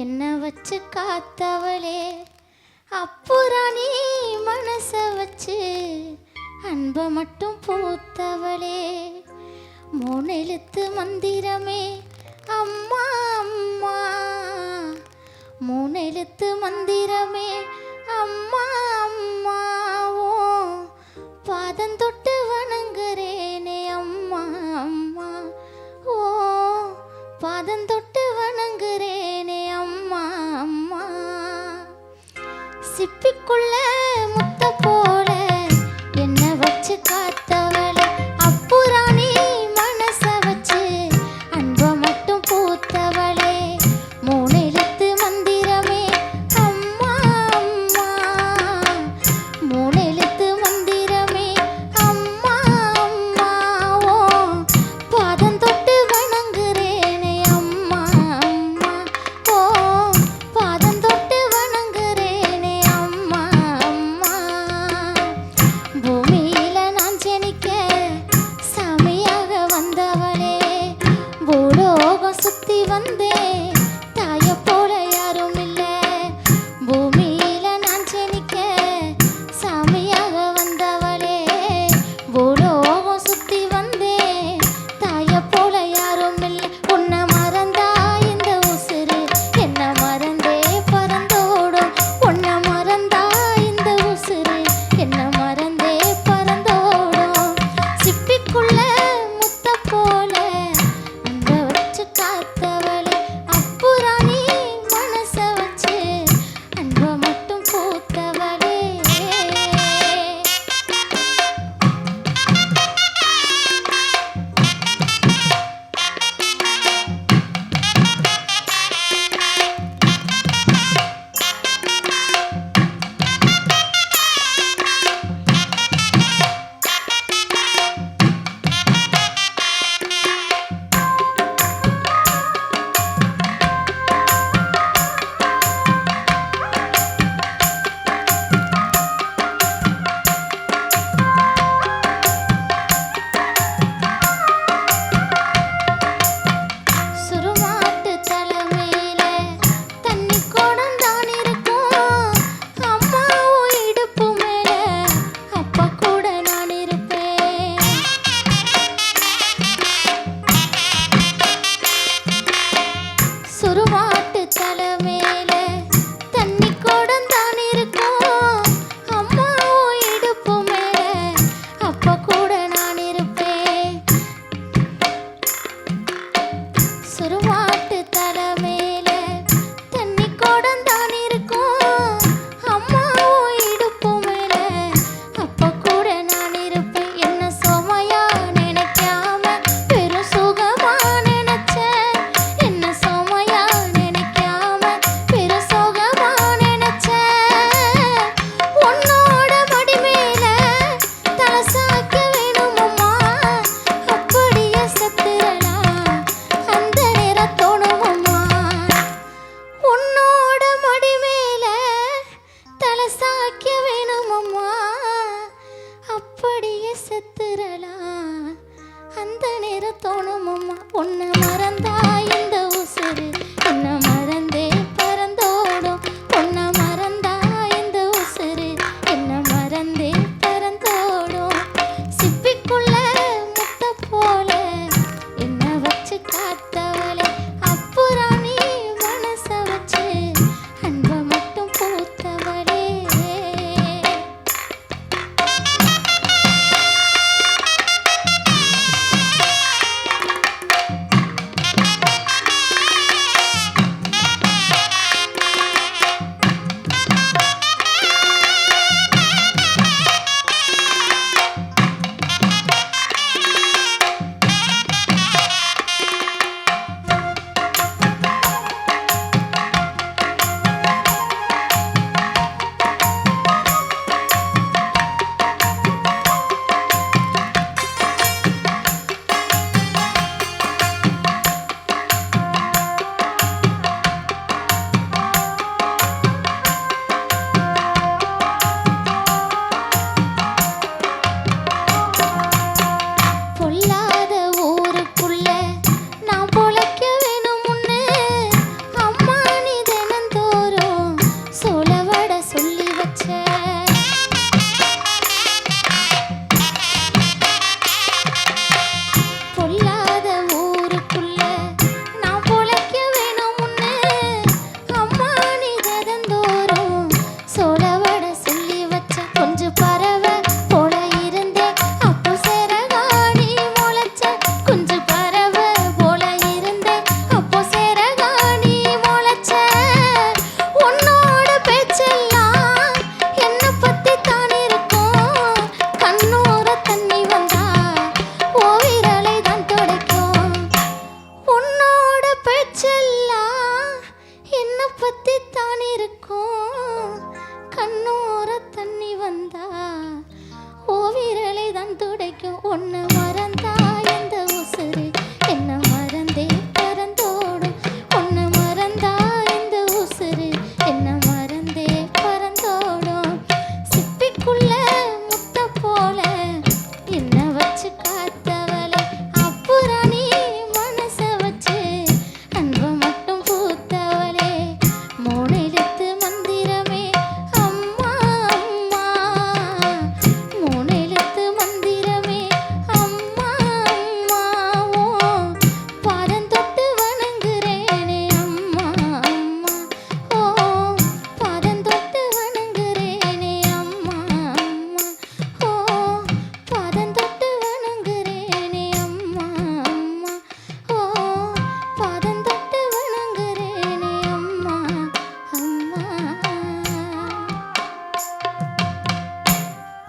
என்ன வச்சு காத்தவளே? அப்புறாணி மனச வச்சு அன்ப மட்டும் பூத்தவளே. மூணெழுத்து மந்திரமே அம்மா அம்மா. மூணெழுத்து மந்திரமே அம்மா அம்மாவோ பாதம் தொட்டு வணங்குறேனே அம்மா அம்மா. ஓ பாதம் தொட்டு சிப்பிக்குள்ள பொண்ணு